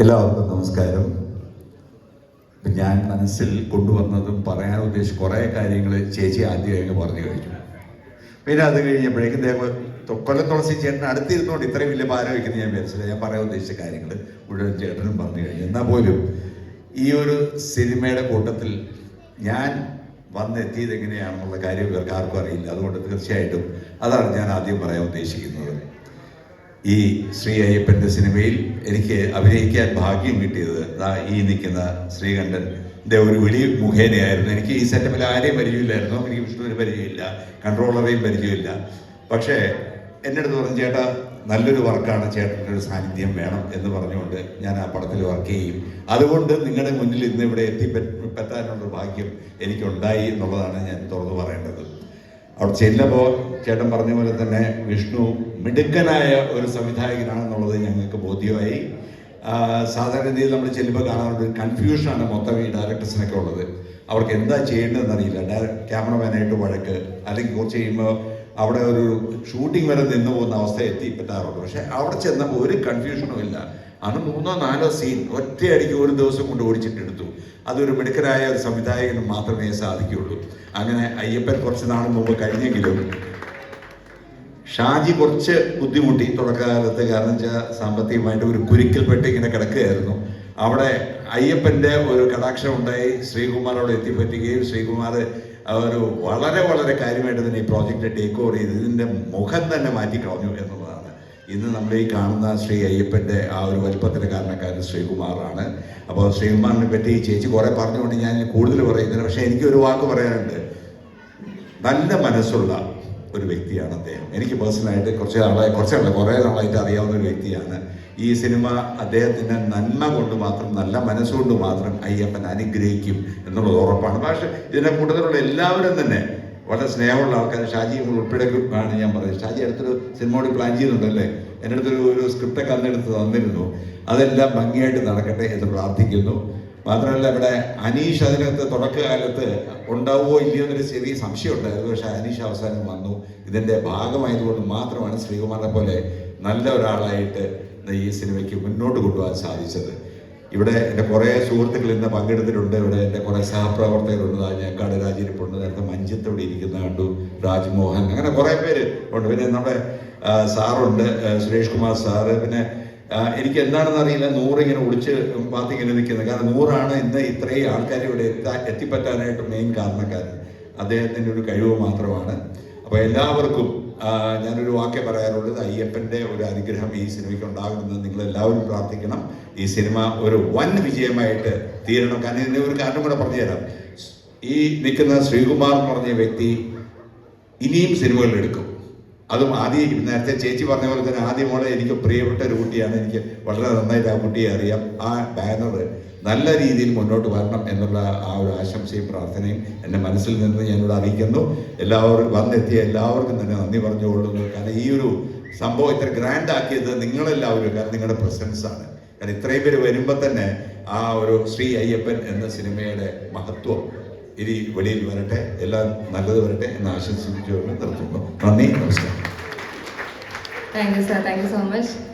എല്ലാവർക്കും നമസ്കാരം. ഞാൻ മനസ്സിൽ കൊണ്ടുവന്നതും പറയാൻ ഉദ്ദേശിച്ച കുറേ കാര്യങ്ങൾ ചേച്ചി ആദ്യം അങ്ങ് പറഞ്ഞു കഴിഞ്ഞു പിന്നെ അത് കഴിഞ്ഞപ്പോഴേക്കും ദേവ കൊല്ലം തുളസി ചേട്ടൻ അടുത്തിരുന്നുകൊണ്ട് ഇത്രയും വലിയ ഭാരം വയ്ക്കുന്നത് ഞാൻ വിചാരിച്ചില്ല. ഞാൻ പറയാൻ ഉദ്ദേശിച്ച കാര്യങ്ങൾ മുഴുവൻ ചേട്ടനും പറഞ്ഞു കഴിഞ്ഞു. എന്നാൽ പോലും ഈ ഒരു സിനിമയുടെ കൂട്ടത്തിൽ ഞാൻ വന്നെത്തിയത് എങ്ങനെയാണെന്നുള്ള കാര്യം ഇവർക്ക് ആർക്കും അറിയില്ല. അതുകൊണ്ട് തീർച്ചയായിട്ടും അതാണ് ഞാൻ ആദ്യം പറയാൻ ഉദ്ദേശിക്കുന്നത്. ഈ ശ്രീ അയ്യപ്പന്റെ സിനിമയിൽ എനിക്ക് അഭിനയിക്കാൻ ഭാഗ്യം കിട്ടിയത് ഈ നിൽക്കുന്ന ശ്രീകണ്ഠന്റെ ഒരു വിളി മുഖേനയായിരുന്നു. എനിക്ക് ഈ സെറ്റപ്പിൽ ആരെയും പരിചയമില്ലായിരുന്നു. എനിക്ക് വിഷ്ണുവിന് പരിചയമില്ല. കൺട്രോളറേയും പരിചയമില്ല. പക്ഷേ എന്റെ അടുത്ത് പറഞ്ഞു ചേട്ടാ നല്ലൊരു വർക്കാണ് ചേട്ടന്റെ ഒരു സാന്നിധ്യം വേണം എന്ന് പറഞ്ഞുകൊണ്ട് ഞാൻ ആ പടത്തിൽ വർക്ക് ചെയ്യും. അതുകൊണ്ട് നിങ്ങളുടെ മുന്നിൽ ഇന്ന് ഇവിടെ എത്തിപ്പറ്റാനുള്ള ഭാഗ്യം എനിക്കുണ്ടായി എന്നുള്ളതാണ് ഞാൻ തുറന്നു പറയേണ്ടത്. അവിടെ ചെല്ലുമ്പോൾ ചേട്ടൻ പറഞ്ഞ പോലെ തന്നെ വിഷ്ണു മിടുക്കനായ ഒരു സംവിധായകനാണെന്നുള്ളത് ഞങ്ങൾക്ക് ബോധ്യമായി. സാധാരണ രീതിയിൽ നമ്മൾ ചെല്ലുമ്പോൾ കാണാറുണ്ട് കൺഫ്യൂഷനാണ് മൊത്തം ഈ ഡയറക്ടേഴ്സിനൊക്കെ ഉള്ളത്. അവർക്ക് എന്താ ചെയ്യേണ്ടതെന്ന് അറിയില്ല. ക്യാമറമാനായിട്ട് വഴക്ക്. അല്ലെങ്കിൽ കുറച്ച് കഴിയുമ്പോൾ അവിടെ ഒരു ഷൂട്ടിംഗ് വരെ നിന്ന് പോകുന്ന അവസ്ഥ എത്തിപ്പെട്ടാറുണ്ട്. പക്ഷെ അവിടെ ചെന്നപ്പോൾ ഒരു കൺഫ്യൂഷനും ഇല്ല. അന്ന് മൂന്നോ നാലോ സീൻ ഒറ്റയടിക്ക് ഒരു ദിവസം കൊണ്ട് ഓടിച്ചിട്ടെടുത്തു. അതൊരു മിടുക്കരായ ഒരു സംവിധായകന് മാത്രമേ സാധിക്കുകയുള്ളൂ. അങ്ങനെ അയ്യപ്പൻ കുറച്ച് നാൾ മുമ്പ് കഴിഞ്ഞെങ്കിലും ഷാജി കുറച്ച് ബുദ്ധിമുട്ടി. തുടക്കകാലത്ത് കാരണം വെച്ചാൽ സാമ്പത്തികമായിട്ട് ഒരു കുരുക്കിൽപ്പെട്ട് ഇങ്ങനെ കിടക്കുകയായിരുന്നു. അവിടെ അയ്യപ്പന്റെ ഒരു കടാക്ഷം ഉണ്ടായി. ശ്രീകുമാറോട് എത്തിപ്പറ്റുകയും ശ്രീകുമാർ ഒരു വളരെ വളരെ കാര്യമായിട്ട് തന്നെ ഈ പ്രോജക്റ്റ് ടേക്ക് ഓവർ ചെയ്ത് ഇതിന്റെ മുഖം തന്നെ മാറ്റി മാറ്റിക്കളഞ്ഞു എന്നുള്ളതാണ്. ഇന്ന് നമ്മൾ ഈ കാണുന്ന ശ്രീ അയ്യപ്പന്റെ ആ ഒരു വലിപ്പത്തിന്റെ കാരണക്കാരൻ ശ്രീകുമാറാണ്. അപ്പോൾ ശ്രീകുമാറിനെ പറ്റി ചേച്ചി കുറേ പറഞ്ഞുകൊണ്ട് ഞാൻ കൂടുതൽ പറയുന്നില്ല. പക്ഷേ എനിക്ക് ഒരു വാക്ക് പറയാനുണ്ട്. നല്ല മനസ്സുള്ള ഒരു വ്യക്തിയാണ് അദ്ദേഹം. എനിക്ക് പേഴ്സണലായിട്ട് കുറച്ച് നാളായി കുറച്ചല്ല കുറേ നാളായിട്ട് അറിയാവുന്ന ഒരു വ്യക്തിയാണ്. ഈ സിനിമ അദ്ദേഹത്തിന്റെ നന്മ കൊണ്ട് മാത്രം നല്ല മനസ്സുകൊണ്ട് മാത്രം അയ്യപ്പൻ അനുഗ്രഹിക്കും എന്നുള്ളത് ഉറപ്പാണ്. പക്ഷേ ഇതിനെ കൂട്ടത്തിലുള്ള എല്ലാവരും തന്നെ വളരെ സ്നേഹമുള്ള ആൾക്കാർ ഷാജി ഉൾപ്പെടെ ആണ് ഞാൻ പറയുന്നത്. ഷാജി അടുത്തൊരു സിനിമ കൂടി പ്ലാൻ ചെയ്യുന്നുണ്ടല്ലേ? എന്റെ അടുത്തൊരു ഒരു സ്ക്രിപ്റ്റൊക്കെ അന്ന് എടുത്ത് തന്നിരുന്നു. അതെല്ലാം ഭംഗിയായിട്ട് നടക്കട്ടെ എന്ന് പ്രാർത്ഥിക്കുന്നു. മാത്രമല്ല ഇവിടെ അനീഷ് അതിനകത്ത് തുടക്കകാലത്ത് ഉണ്ടാവുമോ ഇല്ലയോ എന്നൊരു ചെറിയ സംശയം ഉണ്ടായിരുന്നു. പക്ഷേ അനീഷ് അവസാനം വന്നു. ഇതിന്റെ ഭാഗമായതുകൊണ്ട് മാത്രമാണ് ശ്രീകുമാറിനെ പോലെ നല്ല ഒരാളായിട്ട് ഈ സിനിമയ്ക്ക് മുന്നോട്ട് കൊണ്ടുപോകാൻ സാധിച്ചത്. ഇവിടെ എന്റെ കുറേ സുഹൃത്തുക്കൾ ഇന്ന് പങ്കെടുത്തിട്ടുണ്ട്. ഇവിടെ എന്റെ കുറേ സഹപ്രവർത്തകരുണ്ട് ഞാൻക്കാട് രാജീരിപ്പുണ്ട് നേരത്തെ മഞ്ചത്ത് ഇവിടെ ഇരിക്കുന്ന കണ്ടു രാജ്മോഹൻ. അങ്ങനെ കുറേ പേര് ഉണ്ട്. പിന്നെ നമ്മുടെ സാറുണ്ട് സുരേഷ് കുമാർ സാറ്. പിന്നെ എനിക്ക് എന്താണെന്ന് അറിയില്ല. നൂറ് ഇങ്ങനെ ഒളിച്ച് ഇങ്ങനെ നിൽക്കുന്നത്. കാരണം നൂറാണ് ഇന്ന് ഇത്രയും ആൾക്കാർ ഇവിടെ എത്താ എത്തിപ്പറ്റാനായിട്ട് മെയിൻ കാരണക്കാരൻ അദ്ദേഹത്തിന്റെ ഒരു കഴിവ് മാത്രമാണ്. അപ്പോൾ എല്ലാവർക്കും ഞാനൊരു വാക്കേ പറയാറുള്ളത് അയ്യപ്പന്റെ ഒരു അനുഗ്രഹം ഈ സിനിമയ്ക്ക് ഉണ്ടാകുമെന്ന് നിങ്ങൾ എല്ലാവരും പ്രാർത്ഥിക്കണം. ഈ സിനിമ ഒരു വൻ വിജയമായിട്ട് തീരണം. കാരണം ഇതിന്റെ ഒരു കാരണം കൂടെ പറഞ്ഞുതരാം ഈ നിൽക്കുന്ന ശ്രീകുമാർ എന്ന് പറഞ്ഞ വ്യക്തി ഇനിയും സിനിമകൾ എടുക്കും. അതും ആദ്യം നേരത്തെ ചേച്ചി പറഞ്ഞ പോലെ തന്നെ ആദ്യം മോളെ എനിക്ക് പ്രിയപ്പെട്ട ഒരു കുട്ടിയാണ്. എനിക്ക് വളരെ നന്നായിട്ട് ആ കുട്ടിയെ അറിയാം. ആ ബാനർ നല്ല രീതിയിൽ മുന്നോട്ട് വരണം എന്നുള്ള ആ ഒരു ആശംസയും പ്രാർത്ഥനയും എന്റെ മനസ്സിൽ നിന്ന് ഞാനിവിടെ അറിയിക്കുന്നു. എല്ലാവരും വന്നെത്തിയ എല്ലാവർക്കും തന്നെ നന്ദി പറഞ്ഞുകൊള്ളുന്നു കാരണം ഈ ഒരു സംഭവം ഇത്ര ഗ്രാൻഡ് ആക്കിയത് നിങ്ങളെല്ലാവരും കാരണം നിങ്ങളുടെ പ്രസൻസ് ആണ്. കാരണം ഇത്രയും പേര് വരുമ്പോൾ തന്നെ ആ ഒരു ശ്രീ അയ്യപ്പൻ എന്ന സിനിമയുടെ മഹത്വം ഇനി വെളിയിൽ വരട്ടെ എല്ലാം നല്ലത് വരട്ടെ എന്ന് ആശംസിച്ചുകൊണ്ട് നിർത്തുന്നു. നന്ദി നമസ്കാരം. Thank you sir thank you so much